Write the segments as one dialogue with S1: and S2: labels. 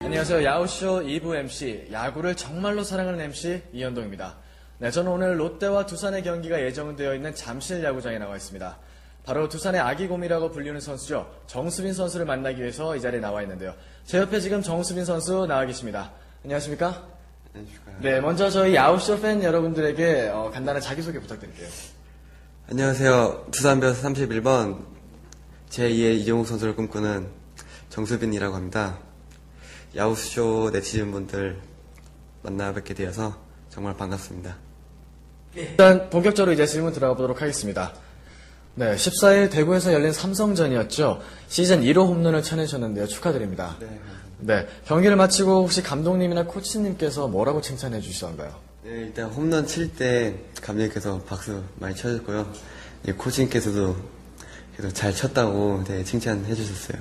S1: 안녕하세요. 야구쇼 2부 MC, 야구를 정말로 사랑하는 MC 이현동입니다. 네, 저는 오늘 롯데와 두산의 경기가 예정되어 있는 잠실 야구장에 나와 있습니다. 바로 두산의 아기곰이라고 불리는 선수죠. 정수빈 선수를 만나기 위해서 이 자리에 나와 있는데요. 제 옆에 지금 정수빈 선수 나와 계십니다. 안녕하십니까?
S2: 안녕하십니까.
S1: 네, 먼저 저희 야구쇼 팬 여러분들에게 어, 간단한 자기소개 부탁드릴게요.
S2: 안녕하세요. 두산베어스 31번 제2의 이종욱 선수를 꿈꾸는 정수빈이라고 합니다. 야구쇼 네티즌 분들 만나 뵙게 되어서 정말 반갑습니다.
S1: 일단 본격적으로 이제 질문 들어가 보도록 하겠습니다. 네, 14일 대구에서 열린 삼성전이었죠. 시즌 1호 홈런을 쳐내셨는데요. 축하드립니다.
S2: 네,
S1: 네, 경기를 마치고 혹시 감독님이나 코치님께서 뭐라고 칭찬해 주시던가요?
S2: 네, 일단 홈런 칠 때 감독님께서 박수 많이 쳐줬고요. 예, 코치님께서도 계속 잘 쳤다고 되게 칭찬해 주셨어요.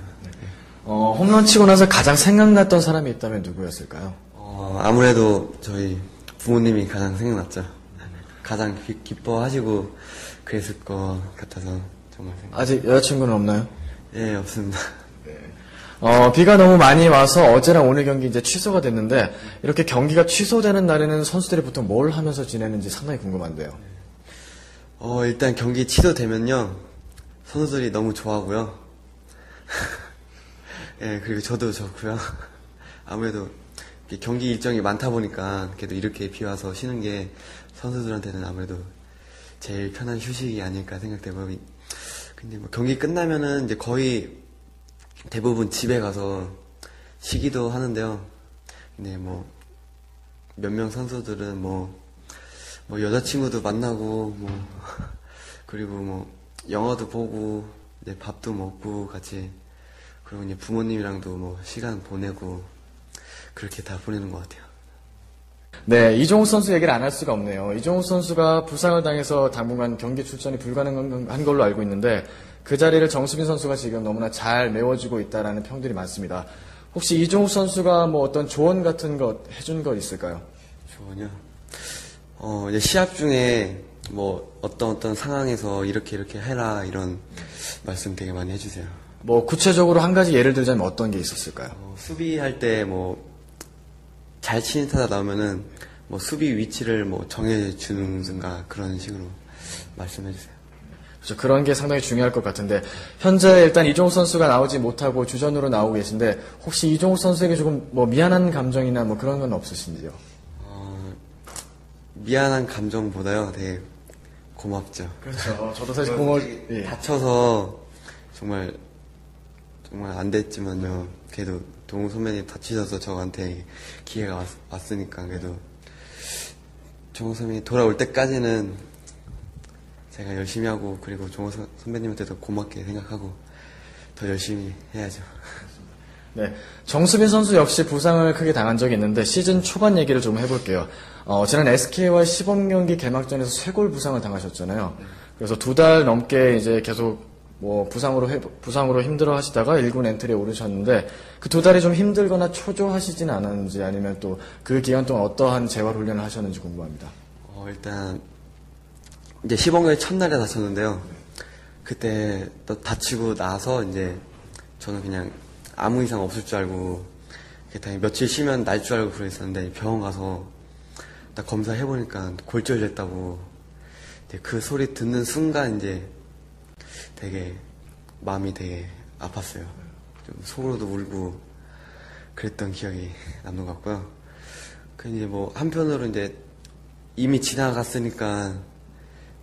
S1: 어, 홈런 치고 나서 가장 생각났던 사람이 있다면 누구였을까요?
S2: 어, 아무래도 저희 부모님이 가장 생각났죠. 가장 기, 기뻐하시고 그랬을 것 같아서 정말 생각.
S1: 아직 여자친구는 없나요?
S2: 예, 없습니다.
S1: 어, 비가 너무 많이 와서 어제랑 오늘 경기 이제 취소가 됐는데 이렇게 경기가 취소되는 날에는 선수들이 보통 뭘 하면서 지내는지 상당히 궁금한데요.
S2: 어, 일단 경기 취소되면요. 선수들이 너무 좋아하고요. 예, 그리고 저도 좋고요. 아무래도 경기 일정이 많다 보니까 그래도 이렇게 비 와서 쉬는 게 선수들한테는 아무래도 제일 편한 휴식이 아닐까 생각되고 근데 뭐 경기 끝나면은 이제 거의 대부분 집에 가서 쉬기도 하는데요. 근데 뭐 몇 명 선수들은 뭐 뭐 여자친구도 만나고 뭐 그리고 뭐 영화도 보고 이제 밥도 먹고 같이 그리고 이제 부모님이랑도 뭐 시간 보내고 그렇게 다 보내는 것 같아요.
S1: 네, 이종우 선수 얘기를 안 할 수가 없네요. 이종우 선수가 부상을 당해서 당분간 경기 출전이 불가능한 걸로 알고 있는데 그 자리를 정수빈 선수가 지금 너무나 잘 메워주고 있다라는 평들이 많습니다. 혹시 이종우 선수가 뭐 어떤 조언 같은 것 해준 거 있을까요?
S2: 조언이요. 어 이제 시합 중에 뭐 어떤 어떤 상황에서 이렇게 이렇게 해라 이런 말씀 되게 많이 해주세요.
S1: 뭐 구체적으로 한 가지 예를 들자면 어떤 게 있었을까요?
S2: 어, 수비할 때 뭐 잘 치는 타자 나오면은 뭐 수비 위치를 뭐 정해주는가 그런 식으로 말씀해 주세요.
S1: 그렇죠. 그런 게 상당히 중요할 것 같은데 현재 일단 이종우 선수가 나오지 못하고 주전으로 나오고 계신데 혹시 이종우 선수에게 조금 뭐 미안한 감정이나 뭐 그런 건 없으신지요?
S2: 어, 미안한 감정보다요, 되게 고맙죠.
S1: 그렇죠. 저도 사실 공을 예.
S2: 다쳐서 정말 정말 안 됐지만요. 그래도 동우 선배님 다치셔서 저한테 기회가 왔, 으니까 그래도 종호 선배님 돌아올 때까지는 제가 열심히 하고 그리고 선- 선배님한테도 고맙게 생각하고 더 열심히 해야죠.
S1: 네. 정수빈 선수 역시 부상을 크게 당한 적이 있는데 시즌 초반 얘기를 좀 해볼게요. 어, 지난 SK와 시범 경기 개막전에서 쇄골 부상을 당하셨잖아요. 그래서 두 달 넘게 이제 계속 뭐 부상으로 회- 부상으로 힘들어 하시다가 1군 엔트리에 오르셨는데 그 두 달이 좀 힘들거나 초조하시진 않았는지 아니면 또 그 기간 동안 어떠한 재활 훈련을 하셨는지 궁금합니다.
S2: 어, 일단 이제 시범경기 첫날에 다쳤는데요. 그때 또 다치고 나서 이제 저는 그냥 아무 이상 없을 줄 알고 다행히 며칠 쉬면 날 줄 알고 그랬었는데 병원 가서 딱 검사해 보니까 골절됐다고 그 소리 듣는 순간 이제 되게 마음이 되게 아팠어요. 좀 속으로도 울고 그랬던 기억이 남는 것 같고요. 그 이제 뭐 한편으로 이제 이미 지나갔으니까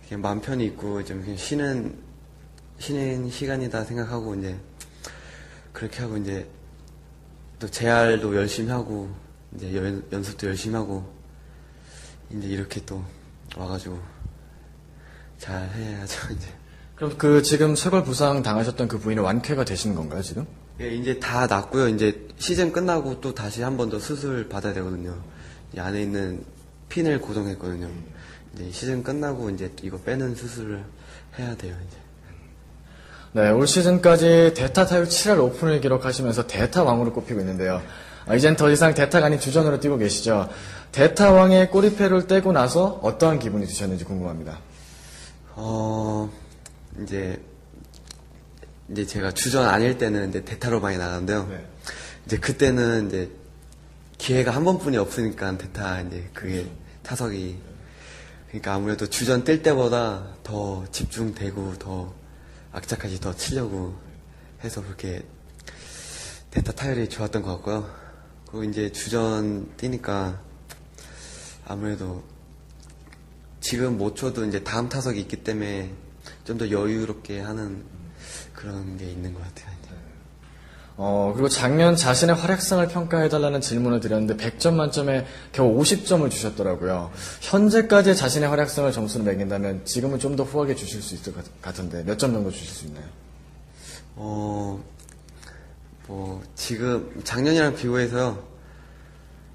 S2: 그냥 마음 편히 있고 좀 그냥 쉬는 쉬는 시간이다 생각하고 이제 그렇게 하고 이제 또 재활도 열심히 하고 이제 연, 연습도 열심히 하고 이제 이렇게 또 와가지고 잘 해야죠 이제.
S1: 그럼 그 지금 쇄골 부상 당하셨던 그 부위는 완쾌가 되신 건가요 지금?
S2: 예, 이제 다 낫고요. 이제 시즌 끝나고 또 다시 한 번 더 수술 받아야 되거든요. 이 안에 있는 핀을 고정했거든요. 이제 시즌 끝나고 이제 이거 빼는 수술을 해야 돼요, 이제.
S1: 네, 올 시즌까지 대타 타율 7할 오픈을 기록하시면서 대타 왕으로 꼽히고 있는데요. 아, 이젠 더 이상 대타가 아닌 주전으로 뛰고 계시죠. 대타 왕의 꼬리패를 떼고 나서 어떠한 기분이 드셨는지 궁금합니다.
S2: 어, 이제, 이제 제가 주전 아닐 때는 이제 대타로 많이 나가는데요.
S1: 네.
S2: 이제 그때는 이제 기회가 한 번뿐이 없으니까 대타 이제 그게 타석이 그러니까 아무래도 주전 뛸 때보다 더 집중되고 더 악착같이 더 치려고 해서 그렇게 대타 타율이 좋았던 것 같고요. 그리고 이제 주전 뛰니까 아무래도 지금 못 쳐도 이제 다음 타석이 있기 때문에 좀 더 여유롭게 하는 그런 게 있는 것 같아요.
S1: 어, 그리고 작년 자신의 활약상을 평가해달라는 질문을 드렸는데 100점 만점에 겨우 50점을 주셨더라고요. 현재까지 자신의 활약상을 점수를 매긴다면 지금은 좀 더 후하게 주실 수 있을 것 같은데 몇 점 정도 주실 수 있나요?
S2: 어, 뭐, 지금, 작년이랑 비교해서요,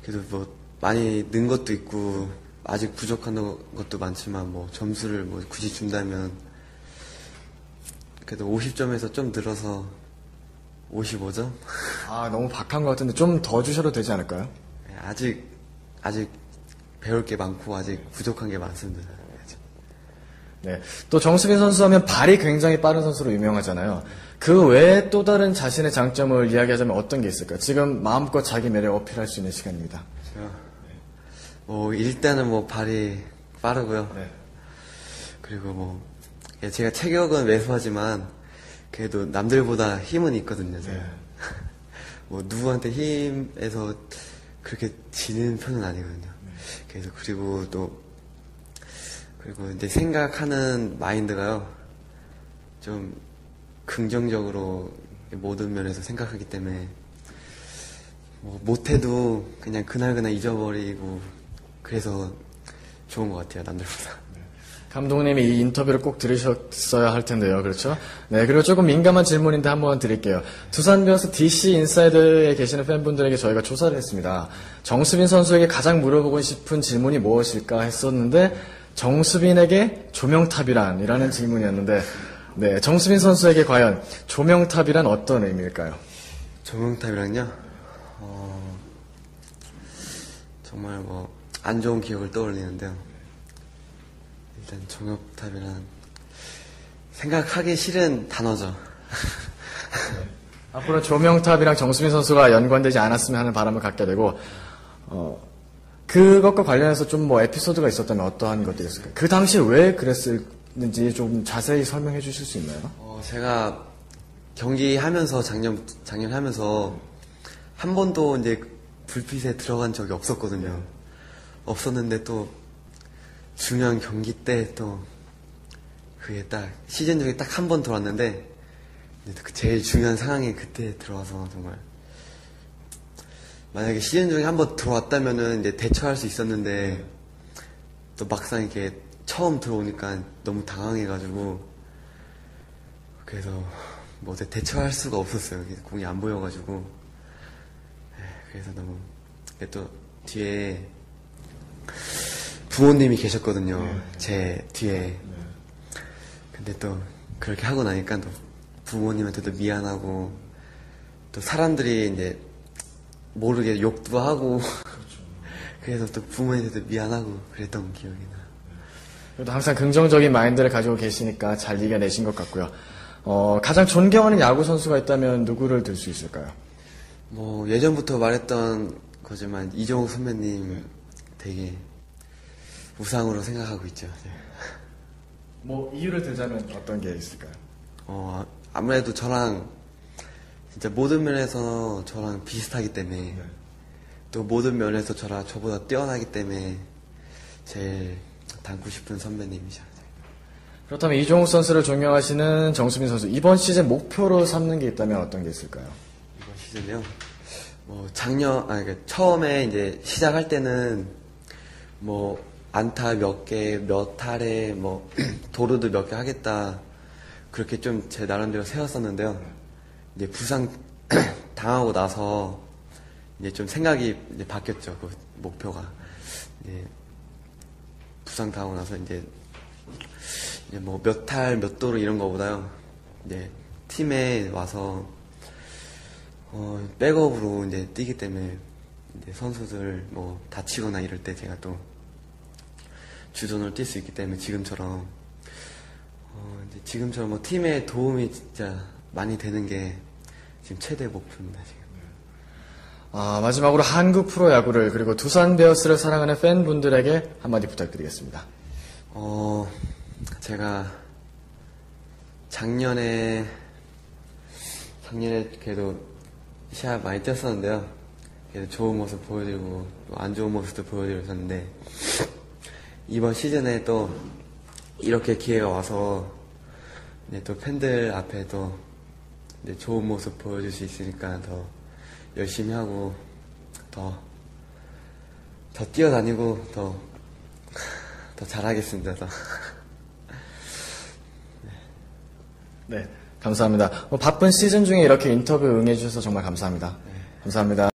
S2: 그래도 뭐, 많이 는 것도 있고, 아직 부족한 것도 많지만, 뭐, 점수를 뭐, 굳이 준다면, 그래도 50점에서 좀 늘어서, 55점?
S1: 아, 너무 박한 것 같은데 좀 더 주셔도 되지 않을까요?
S2: 아직, 아직 배울 게 많고, 아직 부족한 게 많습니다.
S1: 네. 또 정수빈 선수 하면 발이 굉장히 빠른 선수로 유명하잖아요. 그 외에 또 다른 자신의 장점을 이야기하자면 어떤 게 있을까요? 지금 마음껏 자기 매력 어필할 수 있는 시간입니다.
S2: 제가, 뭐, 일단은 뭐, 발이 빠르고요.
S1: 네.
S2: 그리고 뭐 예, 제가 체격은 왜소하지만 그래도 남들보다 힘은 있거든요. 제가.
S1: 네.
S2: 뭐 누구한테 힘에서 그렇게 지는 편은 아니거든요. 그래서 그리고 또 그리고 이제 생각하는 마인드가요 좀 긍정적으로 모든 면에서 생각하기 때문에 뭐 못해도 그냥 그날그날 잊어버리고 그래서 좋은 것 같아요 남들보다.
S1: 감독님이 이 인터뷰를 꼭 들으셨어야 할 텐데요. 그렇죠? 네, 그리고 조금 민감한 질문인데 한번 드릴게요. 두산 베어스 DC 인사이드에 계시는 팬분들에게 저희가 조사를 했습니다. 정수빈 선수에게 가장 물어보고 싶은 질문이 무엇일까 했었는데 정수빈에게 조명탑이란 이라는 질문이었는데 네, 정수빈 선수에게 과연 조명탑이란 어떤 의미일까요?
S2: 조명탑이랑요, 어, 정말 뭐, 안 좋은 기억을 떠올리는데요. 일단 조명탑이란, 생각하기 싫은 단어죠.
S1: 앞으로 조명탑이랑 정수빈 선수가 연관되지 않았으면 하는 바람을 갖게 되고 어, 그것과 관련해서 좀 뭐 에피소드가 있었다면 어떠한 것들이 있을까요? 그 당시 왜 그랬을지 좀 자세히 설명해 주실 수 있나요?
S2: 어, 제가 경기 하면서 작년, 작년 하면서 한 번도 이제 불빛에 들어간 적이 없었거든요. 없었는데 또 중요한 경기 때 또 그게 딱 시즌 중에 딱 한 번 들어왔는데 그 제일 중요한 상황이 그때 들어와서 정말 만약에 시즌 중에 한 번 들어왔다면은 이제 대처할 수 있었는데 또 막상 이렇게 처음 들어오니까 너무 당황해가지고 그래서 뭐 대처할 수가 없었어요. 공이 안 보여가지고 에, 그래서 너무 또 뒤에 부모님이 계셨거든요. 제 뒤에 근데 또 그렇게 하고 나니까 또 부모님한테도 미안하고 또 사람들이 이제 모르게 욕도 하고 그래서 또 부모님한테도 미안하고 그랬던 기억이 나.
S1: 그래도 항상 긍정적인 마인드를 가지고 계시니까 잘 이겨내신 것 같고요. 어, 가장 존경하는 야구 선수가 있다면 누구를 들 수 있을까요?
S2: 뭐 예전부터 말했던 거지만 이종욱 선배님 되게 우상으로 생각하고 있죠. 네.
S1: 뭐 이유를 들자면 어떤 게 있을까요?
S2: 어, 아무래도 저랑 진짜 모든 면에서 저랑 비슷하기 때문에 또 모든 면에서 저랑 저보다 뛰어나기 때문에 제일 닮고 싶은 선배님이죠.
S1: 그렇다면 이종욱 선수를 존경하시는 정수민 선수 이번 시즌 목표로 삼는 게 있다면 어떤 게 있을까요?
S2: 이번 시즌에요. 뭐 작년 아니 그 처음에 이제 시작할 때는 뭐 안타 몇 개, 몇 탈에 뭐 도루도 몇 개 하겠다 그렇게 좀 제 나름대로 세웠었는데요. 이제 부상 당하고 나서 이제 좀 생각이 이제 바뀌었죠. 그 목표가 이제 부상 당하고 나서 이제 이제 뭐 몇 탈 몇 도루 이런 거보다요. 이제 팀에 와서 어, 백업으로 이제 뛰기 때문에 이제 선수들 뭐 다치거나 이럴 때 제가 또 주전으로 뛸수 있기 때문에 지금처럼 어, 이제 지금처럼 뭐 팀에 도움이 진짜 많이 되는 게 지금 최대 목표입니다 지금.
S1: 아, 마지막으로 한국 프로야구를 그리고 두산 베어스를 사랑하는 팬분들에게 한마디 부탁드리겠습니다.
S2: 어, 제가 작년에, 작년에 그래도 시합 많이 뛰었었는데요. 그래도 좋은 모습 보여드리고, 또안 좋은 모습도 보여드리고 있었는데, 이번 시즌에 또 이렇게 기회가 와서, 이제 또 팬들 앞에 또 이제 좋은 모습 보여줄 수 있으니까 더 열심히 하고, 더, 더 뛰어다니고, 더, 더 잘하겠습니다. 더.
S1: 네, 감사합니다. 뭐 바쁜 시즌 중에 이렇게 인터뷰 응해주셔서 정말 감사합니다. 감사합니다.